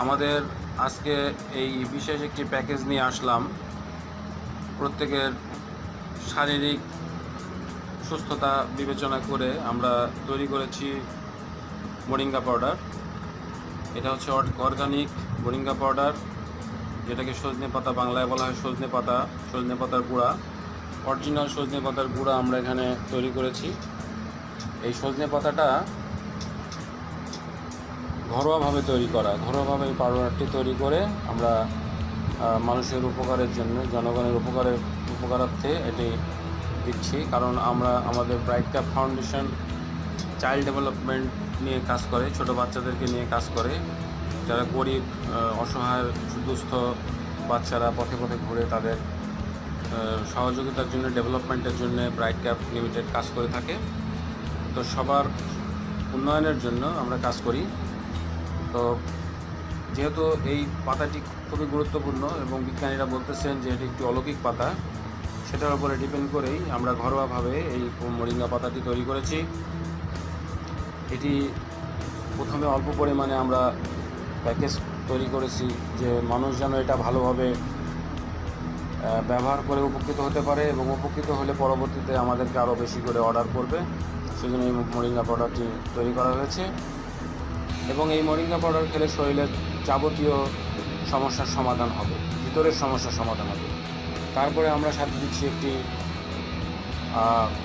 আমাদের আজকে এই বিশেষ একটি প্যাকেজ নিয়ে আসলাম। প্রত্যেকের শারীরিক সুস্থতা বিবেচনা করে আমরা তৈরি করেছি মোরিঙ্গা পাউডার। এটা হচ্ছে অর্গানিক মোরিঙ্গা পাউডার, যেটাকে সজনে পাতা বাংলায় বলা হয় সজনে পাতা, সজনে পাতার গুঁড়া। অরিজিনাল সজনে পাতার গুঁড়া আমরা এখানে তৈরি করেছি। এই সজনে পাতাটা ঘরোয়াভাবে তৈরি করা, ঘরোয়াভাবে এই পাউডারটি তৈরি করে আমরা মানুষের উপকারের জন্য, জনগণের উপকারের উপকারার্থে এটি দিচ্ছি। কারণ আমরা, আমাদের bright cap foundation child development নিয়ে কাজ করে, ছোট বাচ্চাদেরকে নিয়ে কাজ করে। যারা গরিব অসহায়, দুস্থ বাচ্চারা পথে পথে ঘুরে তাদের সহযোগিতার জন্য ডেভেলপমেন্টের জন্য ব্রাইট ক্যাপ লিমিটেড কাজ করে থাকে। তো সবার উন্নয়নের জন্য আমরা কাজ করি। তো যেহেতু এই পাতাটি খুবই গুরুত্বপূর্ণ এবং বিজ্ঞানীরা বলতেছেন যে এটি একটি অলৌকিক পাতা, সেটার উপরে ডিপেন্ড করেই আমরা ঘরোয়াভাবে এই মরিঙ্গা পাতাটি তৈরি করেছি। এটি প্রথমে অল্প পরিমাণে আমরা প্যাকেজ তৈরি করেছি যে মানুষ যেন এটা ভালোভাবে ব্যবহার করে উপকৃত হতে পারে এবং উপকৃত হলে পরবর্তীতে আমাদেরকে আরও বেশি করে অর্ডার করবে। সেজন্য এই মরিঙ্গা পাউডারটি তৈরি করা হয়েছে। এবং এই মরিঙ্গা পাউডার খেলে শরীরের যাবতীয় সমস্যার সমাধান হবে, ভিতরের সমস্যার সমাধান হবে। তারপরে আমরা সাথে দিচ্ছি একটি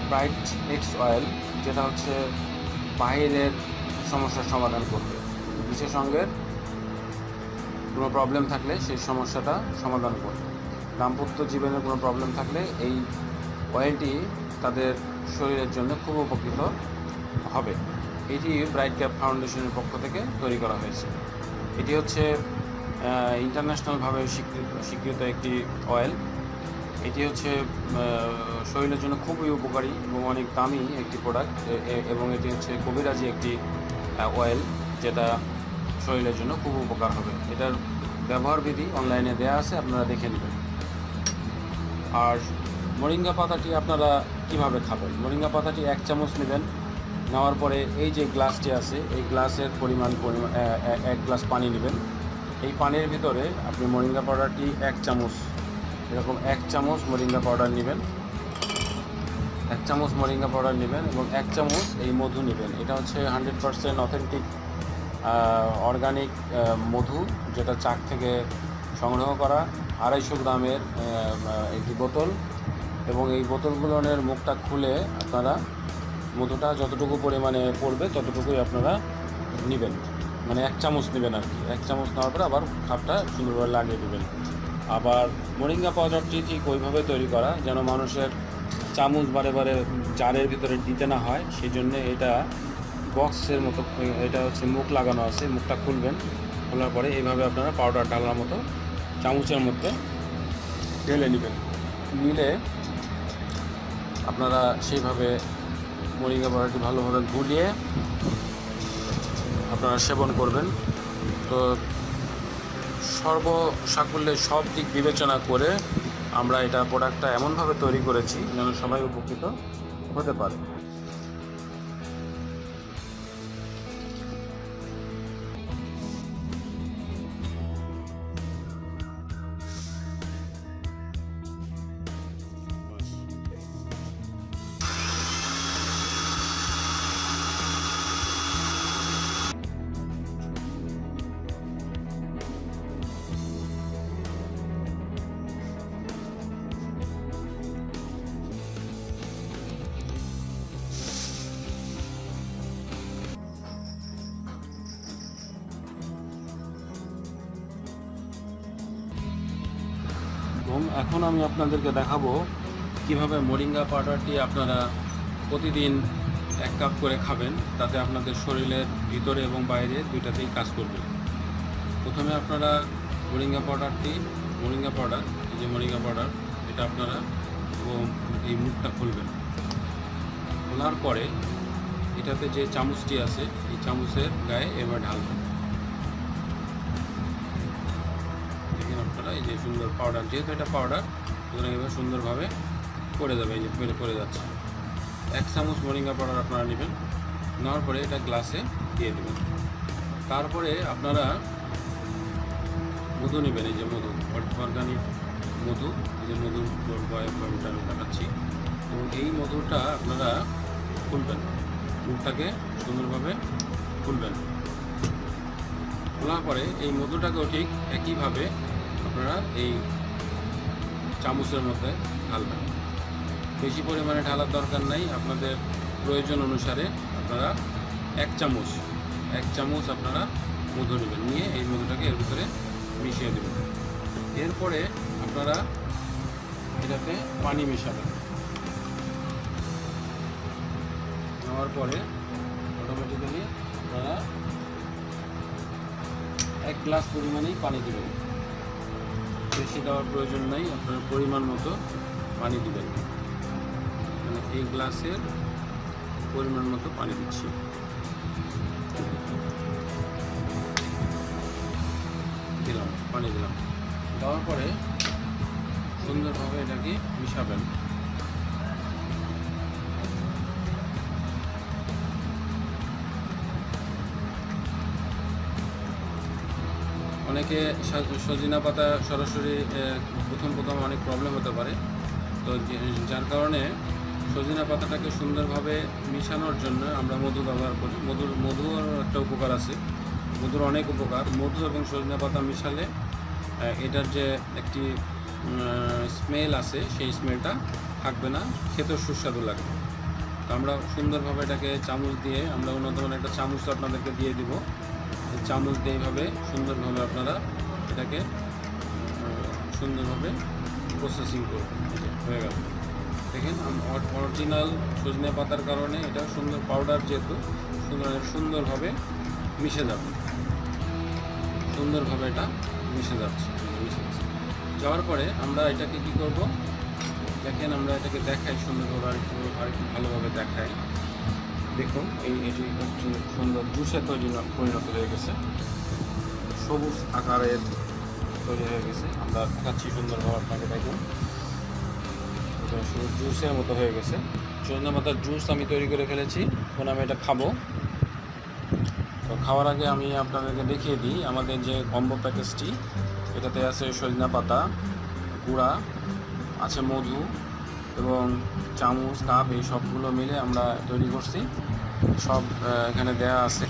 ব্রাইট এক্স অয়েল যেটা হচ্ছে বাইরের সমস্যার সমাধান করবে। বিশেষ অঙ্গের কোনো প্রবলেম থাকলে সেই সমস্যাটা সমাধান করবে। দাম্পত্য জীবনের কোনো প্রবলেম থাকলে এই অয়েলটি তাদের শরীরের জন্য খুব উপকৃত হবে। এটি ব্রাইট ক্যাপ ফাউন্ডেশনের পক্ষ থেকে তৈরি করা হয়েছে। এটি হচ্ছে ইন্টারন্যাশনালভাবে স্বীকৃত স্বীকৃত একটি অয়েল এটি হচ্ছে শরীরের জন্য খুবই উপকারী এবং অনেক দামি একটি প্রোডাক্ট এবং এটি হচ্ছে কবিরাজি একটি অয়েল যেটা শরীরের জন্য খুব উপকার হবে। এটার ব্যবহার বিধি অনলাইনে দেওয়া আছে, আপনারা দেখে নেবেন। আর মরিঙ্গা পাতাটি আপনারা কীভাবে খাবেন? মরিঙ্গা পাতাটি এক চামচ নেবেন। নেওয়ার পরে এই যে গ্লাসটি আছে, এই গ্লাসের পরিমাণ এক গ্লাস পানি নেবেন। এই পানির ভিতরে আপনি মরিঙ্গা পাউডারটি এক চামচ, এরকম এক চামচ মরিঙ্গা পাউডার নেবেন। এক চামচ মরিঙ্গা পাউডার নেবেন এবং এক চামচ এই মধু নেবেন। এটা হচ্ছে হান্ড্রেড পারসেন্ট অথেন্টিক অর্গানিক মধু যেটা চাক থেকে সংগ্রহ করা আড়াইশো গ্রামের একটি বোতল। এবং এই বোতলগুলোর মুখটা খুলে আপনারা মধুটা যতটুকু পরিমাণে পড়বে, ততটুকুই আপনারা নেবেন। মানে এক চামচ নেবেন আর কি। এক চামচ নেওয়ার পরে আবার খাপটা সুন্দরভাবে লাগিয়ে দেবেন। আবার মরিঙ্গা পাউডারটি ঠিক ওইভাবে তৈরি করা, যেন মানুষের চামচ বারে বারে জারের ভিতরে দিতে না হয়। সেই জন্য এটা বক্সের মতো, এটা হচ্ছে মুখ লাগানো আছে, মুখটা খুলবেন। খোলার পরে এইভাবে আপনারা পাউডার ডালার মতো চামচের মধ্যে ঢেলে নেবেন। নিলে আপনারা সেইভাবে মরিঙ্গা পাউডারটি ভালোভাবে গুলিয়ে আপনারা সেবন করবেন। তো সর্বসাকুল্যে সব দিক বিবেচনা করে আমরা এটা প্রোডাক্টটা এমনভাবে তৈরি করেছি যেন সবাই উপকৃত হতে পারে। এখন আমি আপনাদেরকে দেখাবো কীভাবে মোরিঙ্গা পাউডারটি আপনারা প্রতিদিন এক কাপ করে খাবেন, তাতে আপনাদের শরীরের ভিতরে এবং বাইরে দুইটাতেই কাজ করবে। প্রথমে আপনারা মোরিঙ্গা পাউডারটি, মোরিঙ্গা পাউডার, এই যে মোরিঙ্গা পাউডার, এটা আপনারা এই মুখটা খুলবেন। খোলার পরে এটাতে যে চামচটি আছে, এই চামচের গায়ে এবার ঢালবেন। আপনারা এই যে সুন্দর পাউডার যেহেতু এটা পাউডার সুতরাং এবার সুন্দরভাবে পড়ে যাবে এই যে পড়ে পড়ে যাচ্ছে। এক চামচ মরিঙ্গা পাউডার আপনারা নেবেন, নেওয়ার পরে এটা গ্লাসে দিয়ে দেবেন। তারপরে আপনারা মধু নেবেন, এই যে মধু, অর্গানিক মধু, এই যে মধু দেখাচ্ছি। এবং এই মধুটা আপনারা খুলবেন মুখটাকে সুন্দরভাবে খুলবেন। খোলার পরে এই মধুটাকেও ঠিক একইভাবে আপনারা এই চামচের মধ্যে ঢালবেন। বেশি পরিমাণে ঢালার দরকার নাই। আপনাদের প্রয়োজন অনুসারে আপনারা এক চামচ এক চামচ আপনারা মধু নেবেন। নিয়ে এই মধুটাকে এর ভিতরে মিশিয়ে দেবেন। এরপরে আপনারা এটাতে পানি মেশাবেন। নেওয়ার পরে অটোমেটিক্যালি আপনারা এক গ্লাস পরিমাণেই পানি দেবেন। বেশি দেওয়ার প্রয়োজন নাই, আপনার পরিমাণ মতো পানি দিবেন। মানে এই গ্লাসের পরিমাণ মতো পানি দিচ্ছি। দিলাম, পানি দিলাম। দেওয়ার পরে সুন্দরভাবে এটাকে মিশাবেন। অনেকে সজিনা পাতা সরাসরি প্রথম প্রথম অনেক প্রবলেম হতে পারে। তো যার কারণে সজিনা পাতাটাকে সুন্দরভাবে মিশানোর জন্য আমরা মধু ব্যবহার করি। মধুর মধুর একটা উপকার আছে। মধুর অনেক উপকার। মধু এবং সজিনা পাতা মিশালে এটার যে একটি স্মেল আছে, সেই স্মেলটা থাকবে না। খেতেও সুস্বাদু লাগবে তো আমরা সুন্দরভাবে এটাকে চামচ দিয়ে, আমরা অন্য ধরনের একটা চামচ আপনাদেরকে দিয়ে দিব। চামচ দিয়ে এইভাবে সুন্দরভাবে আপনারা এটাকে সুন্দরভাবে প্রসেসিং করবেন হয়ে গেল। দেখেন অরিজিনাল সজনে পাতার কারণে এটা সুন্দর পাউডার যেহেতু, সুন্দর সুন্দরভাবে মিশে যাবে সুন্দরভাবে এটা মিশে যাচ্ছে মিশে যাচ্ছে। যাওয়ার পরে আমরা এটাকে কি করব? দেখেন, আমরা এটাকে দেখাই সুন্দরভাবে আর একটু আর একটু ভালোভাবে দেখাই। দেখুন, এই এটি একটু সুন্দর জুসে তৈরি পরিণত হয়ে গেছে। সবুজ আকারের তৈরি হয়ে গেছে। আমরা দেখাচ্ছি সুন্দরভাবে আপনাকে, দেখুন। জুসের মতো হয়ে গেছে। সজনে পাতার জুস আমি তৈরি করে ফেলেছি। এখন আমি এটা খাব। তো খাওয়ার আগে আমি আপনাদেরকে দেখিয়ে দিই, আমাদের যে কম্বো প্যাকেজটি, এটাতে আছে সজনা পাতা, গুঁড়া, আছে মধু এবং চামচ কাপ এই সবগুলো মিলে আমরা তৈরি করছি। সব এখানে দেয়া আছে।